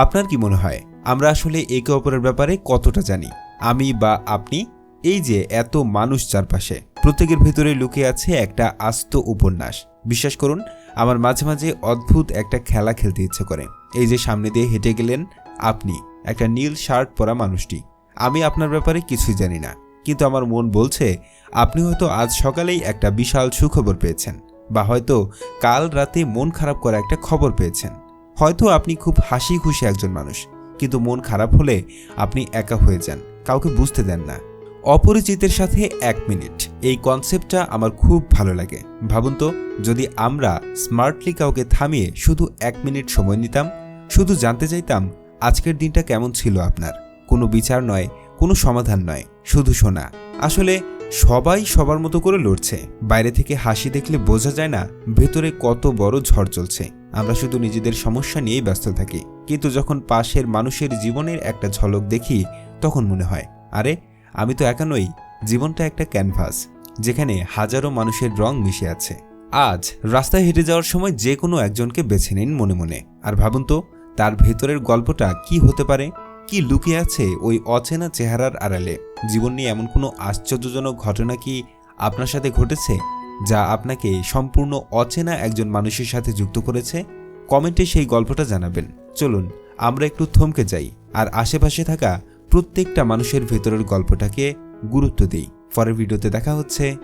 আপনার কি মনে হয়? আমরা আসলে একে অপরের ব্যাপারে কতটা জানি? আমি বা আপনি? এই যে এত মানুষ চারপাশে, প্রত্যেকের ভেতরে লুকিয়ে আছে একটা আস্ত উপন্যাস। বিশ্বাস করুন, আমার মাঝে মাঝে অদ্ভুত একটা খেলা খেলতে ইচ্ছে করে। এই যে সামনে দিয়ে হেঁটে গেলেন আপনি, একটা নীল শার্ট পরা মানুষটি। আমি আপনার ব্যাপারে কিছুই জানি না, কিন্তু আমার মন বলছে, আপনি হয়তো আজ সকালেই একটা বিশাল সুখবর পেয়েছেন, বা হয়তো কাল রাতে মন খারাপ করা একটা খবর পেয়েছেন। হয়তো আপনি খুব হাসি খুশি একজন মানুষ, কিন্তু মন খারাপ হলে আপনি একা হয়ে যান, কাউকে বুঝতে দেন না। অপরিচিতের সাথে এক মিনিট, এই কনসেপ্টটা আমার খুব ভালো লাগে। ভাবুন তো, যদি আমরা স্মার্টলি কাউকে থামিয়ে শুধু এক মিনিট সময় নিতাম, শুধু জানতে চাইতাম, আজকের দিনটা কেমন ছিল আপনার? কোনো বিচার নয়, কোনো সমাধান নয়, শুধু শোনা। আসলে সবাই সবার মতো করে লড়ছে। বাইরে থেকে হাসি দেখলে বোঝা যায় না, ভেতরে কত বড় ঝড় চলছে। আমরা শুধু নিজেদের সমস্যা নিয়েই ব্যস্ত থাকি। কিন্তু যখন পাশের মানুষের জীবনের একটা ঝলক দেখি, তখন মনে হয়, আরে, আমি তো একা নই। জীবনটা একটা ক্যানভাস, যেখানে হাজারো মানুষের রং মিশে আছে। আজ রাস্তায় হেঁটে যাওয়ার সময় যে কোনো একজনকে বেছে নিন মনে মনে। আর ভাবুন তো, তার ভেতরের গল্পটা কি হতে পারে? কি লুকিয়ে আছে ওই অচেনা চেহারার আড়ালে? জীবন নিয়ে এমন কোনো আশ্চর্যজনক ঘটনা কি আপনার সাথে ঘটেছে? যা আপনাকে সম্পূর্ণ অচেনা একজন মানুষের সাথে যুক্ত করেছে, কমেন্টে সেই গল্পটা জানাবেন। চলুন, আমরা একটু থমকে যাই আর আশেপাশে থাকা প্রত্যেকটা মানুষের ভেতরের গল্পটাকে গুরুত্ব দিই। পরের ভিডিওতে দেখা হচ্ছে